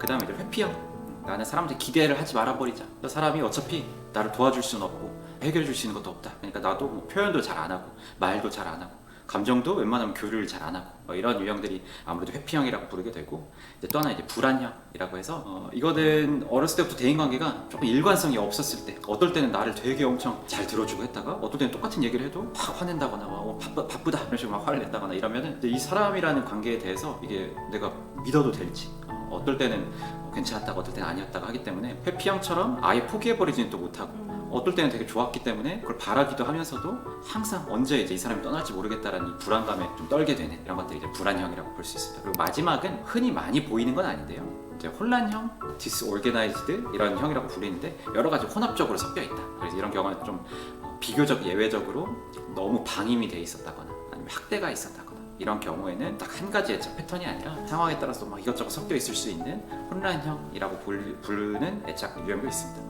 그 다음에 이제 회피형. 나는 사람한테 기대를 하지 말아버리자. 저 사람이 어차피 나를 도와줄 수는 없고 해결해 줄 수 있는 것도 없다. 그러니까 나도 뭐 표현도 잘 안 하고 말도 잘 안 하고 감정도 웬만하면 교류를 잘 안 하고 뭐 이런 유형들이 아무래도 회피형이라고 부르게 되고 이제 또 하나 이제 불안형이라고 해서 어, 이거는 어렸을 때부터 대인관계가 조금 일관성이 없었을 때 어떨 때는 나를 되게 엄청 잘 들어주고 했다가 어떨 때는 똑같은 얘기를 해도 확 화낸다거나 막 어, 바쁘, 바쁘다 이런 식으로 막 화를 냈다거나 이러면은 이 사람이라는 관계에 대해서 이게 내가 믿어도 될지 어, 어떨 때는 괜찮았다가 어떨 때는 아니었다가 하기 때문에 회피형처럼 아예 포기해버리지는 또 못하고 어떨 때는 되게 좋았기 때문에 그걸 바라기도 하면서도 항상 언제 이제 이 사람이 떠날지 모르겠다라는 이 불안감에 좀 떨게 되는 이런 것들이 이제 불안형이라고 볼 수 있습니다. 그리고 마지막은 흔히 많이 보이는 건 아닌데요. 이제 혼란형, disorganized 이런 형이라고 불리는데 여러 가지 혼합적으로 섞여 있다. 그래서 이런 경우는 좀 어, 비교적 예외적으로 너무 방임이 돼 있었다거나 아니면 학대가 있었다거나 이런 경우에는 딱 한 가지의 애착 패턴이 아니라 상황에 따라서 막 이것저것 섞여 있을 수 있는 혼란형이라고 불- 부르는 애착 유형도 있습니다.